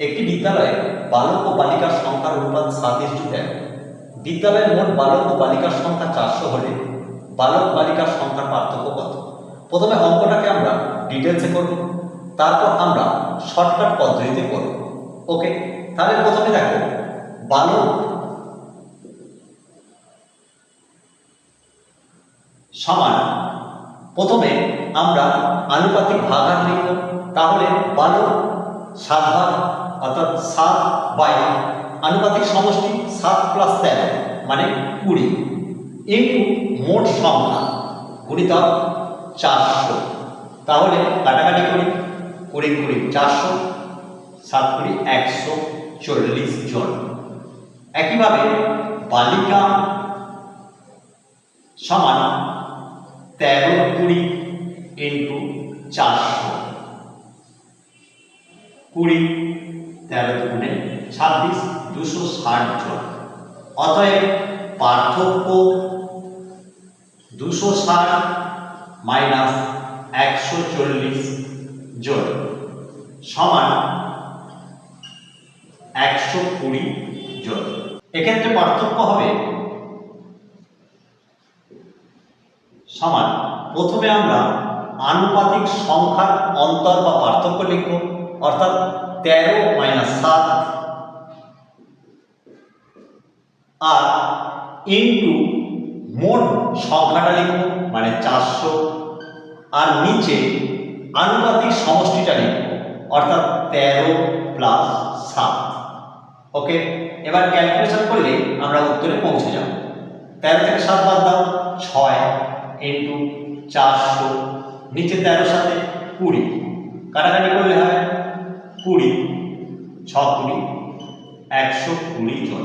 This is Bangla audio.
একটি বিদ্যালয়ে বালক ও বালিকার সংখ্যার অনুপাত সাত ইস্টু তেরো বিদ্যালয়ের মোট বালক ও বালিকার সংখ্যা চারশো হলে বালক বালিকার সংখ্যার পার্থক্য কত? প্রথমে অঙ্কটাকে আমরা ডিটেলসে করব, তারপর আমরা শর্টকাট পদ্ধতিতে করব। ওকে, তাহলে প্রথমে দেখো, বালক সমান, প্রথমে আমরা আনুপাতিক ভাগার লিখব, তাহলে বালক সাত ভাগ, অর্থাৎ সাত বাই আনুপাতিক সমষ্টি সাত প্লাস তেরো মানে কুড়ি ইন্টু মোট সংখ্যা গুণিতক চারশো। তাহলে কাটাকাটি করি। কুড়ি কুড়ি চারশো, সাত কুড়ি একশো চল্লিশ জন। একইভাবে বালিকা সমান তেরো কুড়ি ইন্টু চারশো। কুড়ি, তেরো দুগুণে ছাব্বিশ, দুশো ষাট জন। অতএব পার্থক্য দুশো ষাট মাইনাস একশো চল্লিশ জন সমান একশো কুড়ি জন। এক্ষেত্রে পার্থক্য হবে সমান। প্রথমে আমরা আনুপাতিক সংখ্যার অন্তর বা পার্থক্য লিখব। অর্থাৎ তেরো মাইনাস সাত আর ইন্টু মোট সংখ্যাটা লিখব মানে চারশো। আর নিচে আনুপাতিক সমষ্টিটা লিখব, অর্থাৎ তেরো প্লাস সাত। ওকে, এবার ক্যালকুলেশন করলে আমরা উত্তরে পৌঁছে যাব। তেরো থেকে সাত বাদ দাও, ছয় ইন্টু চারশো, নিচে তেরো সাথে কুড়ি। কাটাকাটি করলে হয় কুড়ি ছ কুড়ি একশো কুড়ি জন